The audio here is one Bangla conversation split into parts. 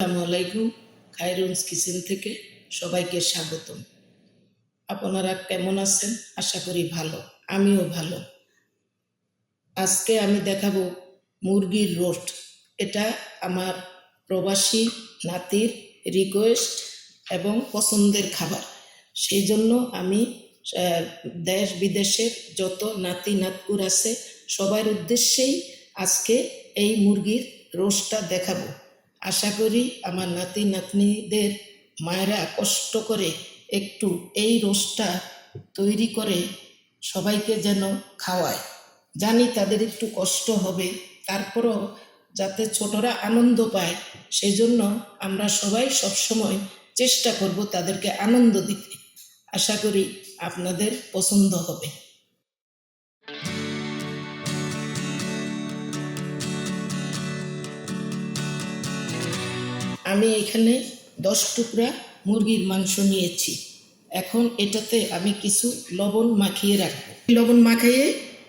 আসসালামু আলাইকুম, খায়রুন্স কিচেন থেকে সবাইকে স্বাগতম। আপনারা কেমন আছেন? আশা করি ভালো, আমিও ভালো। আজকে আমি দেখাবো মুরগির রোস্ট। এটা আমার প্রবাসী নাতির রিকোয়েস্ট এবং পছন্দের খাবার। সেই জন্য আমি দেশ বিদেশের যত নাতি নাতকুর আছে, সবার উদ্দেশ্যেই আজকে এই মুরগির রোস্টটা দেখাবো। আশা করি আমার নাতি নাতনিদের মায়েরা কষ্ট করে একটু এই রোস্টটা তৈরি করে সবাইকে যেন খাওয়ায়। জানি তাদের একটু কষ্ট হবে, তারপরও যাতে ছোটরা আনন্দ পায় সেই জন্য আমরা সবাই সবসময় চেষ্টা করব তাদেরকে আনন্দ দিতে। আশা করি আপনাদের পছন্দ হবে। আমি এখানে দশ টুকরা মুরগির মাংস নিয়েছি। এখন এটাতে আমি কিছু লবণ মাখিয়ে রাখব। লবণ মাখিয়ে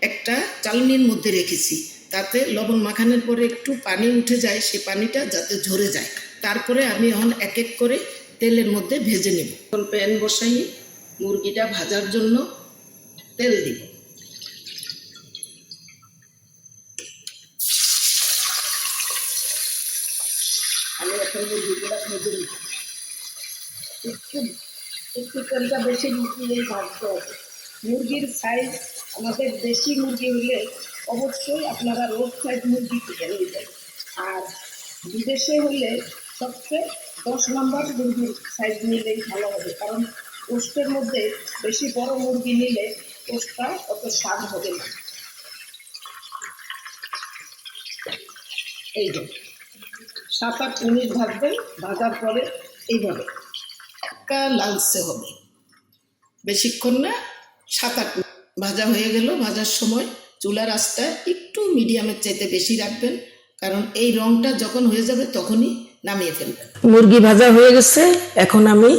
একটা চালনির মধ্যে রেখেছি। তাতে লবণ মাখানোর পরে একটু পানি উঠে যায়, সে পানিটা যাতে ঝরে যায়। তারপরে আমি এখন এক এক করে তেলের মধ্যে ভেজে নেব। প্যান বসাই, মুরগিটা ভাজার জন্য তেল দিব আমি এখন মুরগিগুলো ভেজে একটু একটু তেলটা বেশি মিশিয়েই ভাজতে হবে। মুরগির সাইজ আমাদের দেশি মুরগি হলে অবশ্যই আপনারা রোড সাইড মুরগি কিনে নেবেন। আর বিদেশে হলে সবচেয়ে দশ নম্বর মুরগির সাইজ নিলেই ভালো হবে। কারণ পোস্টের মধ্যে বেশি বড় মুরগি নিলে পোস্টটা অত স্বাদ হবে না। এই যে সাত আট মিনিট ভাজবেন ভাজার পরে এইভাবে। হালকা লালচে হবে। বেশিক্ষণ না, সাত আট ভাজা হয়ে গেল, ভাজার সময় চুলার আঁচটা একটু মিডিয়ামের চাইতে বেশি রাখবেন, কারণ এই রংটা যখন হয়ে যাবে তখনই নামিয়ে ফেলবেন। মুরগি ভাজা হয়ে গেছে, এখন আমি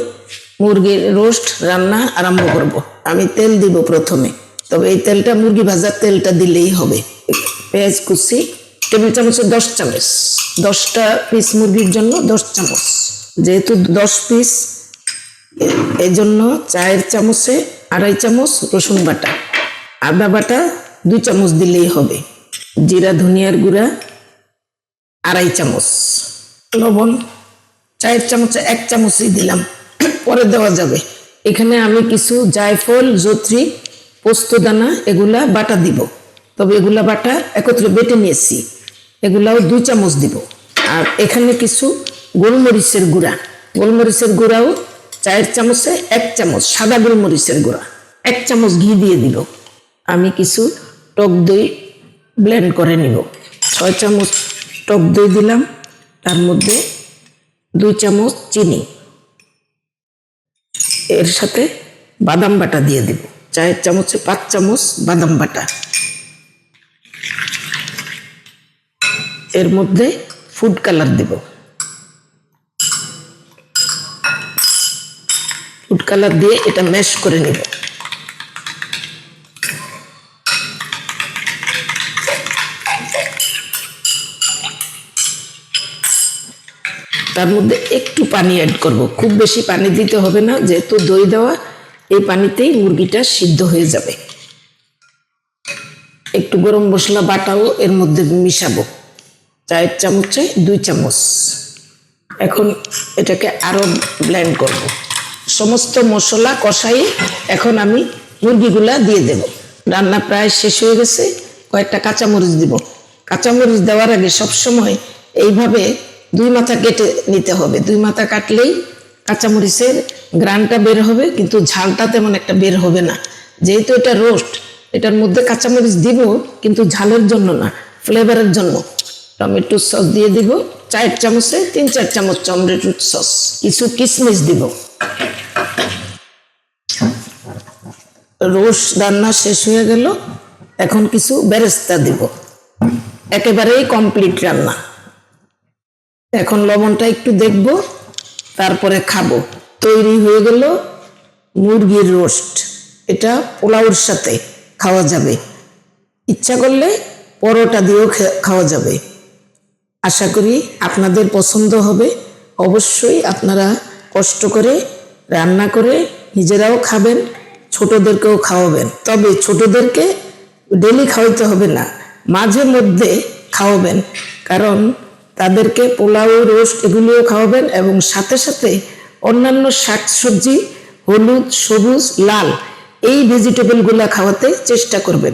মুরগির রোস্ট রান্না আরম্ভ করব। আমি তেল দিব প্রথমে, তবে এই তেলটা মুরগি ভাজার তেলটা দিলেই হবে। পেঁয়াজ কুচি টেবিল চামচে দশ চামচ। দশটা পিস মুরগির জন্য দশ চামচ। যেহেতু দশ পিস এই জন্য চায়ের চামচে আড়াই চামচ রসুন বাটা। আদা বাটা দুই চামচ দিলেই হবে। জিরা, ধনিয়ার গুঁড়া আড়াই চামচ। লবণ চায়ের চামচে এক চামচই দিলাম। পরে দেওয়া যাবে। এখানে আমি কিছু জায়ফল, জত্রি পোস্তদানা এগুলা বাটা দিব। তবে এগুলা বাটা একত্রে বেটে নিয়েছি। এগুলাও দুই চামচ দিব। আর এখানে কিছু গোলমরিচের গুঁড়া। গোলমরিচের গুঁড়াও চায়ের চামচে এক চামচ, সাদা গোলমরিচের গুঁড়া। এক চামচ ঘি দিয়ে দিব। আমি কিছু টক দই ব্লেন্ড করে নিব। ছয় চামচ টক দই দিলাম। তার মধ্যে দুই চামচ চিনি। এর সাথে বাদাম বাটা দিয়ে দিব। চায়ের চামচে পাঁচ চামচ বাদাম বাটা। এর মধ্যে ফুড কালার দিব। ফুড কালার দিয়ে এটা ম্যাশ করে নিব। তার মধ্যে একটু পানি অ্যাড করব। খুব বেশি পানি দিতে হবে না, যেহেতু দই দেওয়া, এই পানিতেই মুরগিটা সিদ্ধ হয়ে যাবে। একটু গরম মশলা বাটাও এর মধ্যে মিশাবো। চায়ের চামচে দুই চামচ। এখন এটাকে আরও ব্লেন্ড করব। সমস্ত মশলা কষাই এখন আমি মুরগিগুলা দিয়ে দেব। রান্না প্রায় শেষ হয়ে গেছে, কয়েকটা কাঁচামরিচ দিব। কাঁচামরিচ দেওয়ার আগে সবসময় এইভাবে দুই মাথা কেটে নিতে হবে। দুই মাথা কাটলেই কাঁচামরিচের গ্রানটা বের হবে, কিন্তু ঝালটা তেমন একটা বের হবে না। যেহেতু এটা রোস্ট এটার মধ্যে কাঁচামরিচ দিব, কিন্তু ঝালের জন্য না ফ্লেভারের জন্য। টমেটো সস দিয়ে দিব। চার চামচে তিন, চার চামচ টমেটো সস কিছু কিশমিশ দিব। রোস রান্না শেষ হয়ে গেল। এখন কিছু বেরেস্তা দিব। একেবারেই কমপ্লিট রান্না। এখন লবণটা একটু দেখব, তারপরে খাব। তৈরি হয়ে গেল মুরগির রোস্ট। এটা পোলাওর সাথে খাওয়া যাবে। ইচ্ছা করলে পরোটা দিয়েও খাওয়া যাবে। আশা করি আপনাদের পছন্দ হবে। অবশ্যই আপনারা কষ্ট করে, রান্না করে নিজেরাও খাবেন, ছোটদেরকেও খাওয়াবেন। তবে ছোটদেরকে ডেলি খাওয়াইতে হবে না, মাঝে মধ্যে খাওয়াবেন। কারণ তাদেরকে পোলাও, রোস্ট এগুলিও খাওয়াবেন এবং সাথে সাথে অন্যান্য শাকসবজি, হলুদ, সবুজ, লাল, এই ভেজিটেবলগুলো খাওয়াতে চেষ্টা করবেন।